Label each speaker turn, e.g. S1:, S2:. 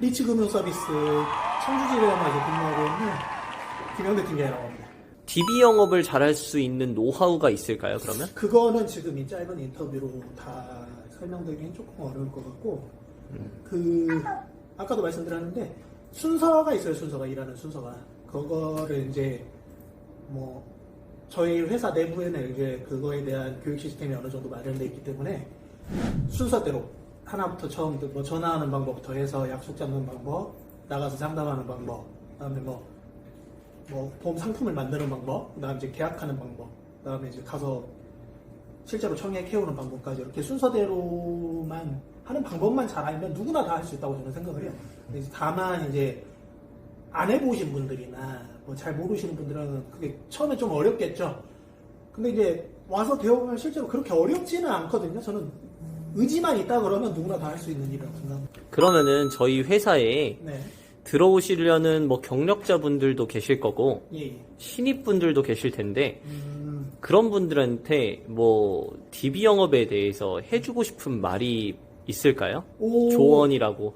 S1: 리츠금융서비스 청주지회원에서 근무하고 있는 김영대 팀장이라고 합니다.
S2: DB 영업을 잘할 수 있는 노하우가 있을까요, 그러면?
S1: 그거는 지금 이 짧은 인터뷰로 다 설명드리기는 조금 어려울 것 같고 그 아까도 말씀드렸는데 순서가 있어요 순서가 일하는 순서가 그거를 이제 뭐 저희 회사 내부에는 이제 그거에 대한 교육 시스템이 어느 정도 마련돼 있기 때문에 순서대로 하나부터 처음 뭐 전화하는 방법부터 해서 약속 잡는 방법 나가서 상담하는 방법 그다음에 뭐 뭐 보험 상품을 만드는 방법, 그다음 이제 계약하는 방법, 그다음에 이제 가서 실제로 청약 해오는 방법까지 이렇게 순서대로만 하는 방법만 잘 알면 누구나 다 할 수 있다고 저는 생각을 해요. 다만 이제 안 해보신 분들이나 뭐 잘 모르시는 분들은 그게 처음에 좀 어렵겠죠. 근데 이제 와서 배워보면 실제로 그렇게 어렵지는 않거든요. 저는 의지만 있다 그러면 누구나 다 할 수 있는 일이라고 생각합니다.
S2: 그러면은 저희 회사에
S1: 네.
S2: 들어오시려는 뭐 경력자분들도 계실 거고
S1: 예. 예.
S2: 신입분들도 계실 텐데
S1: 음,
S2: 그런 분들한테 뭐 DB 영업에 대해서 해주고 싶은 말이 있을까요?
S1: 오.
S2: 조언이라고.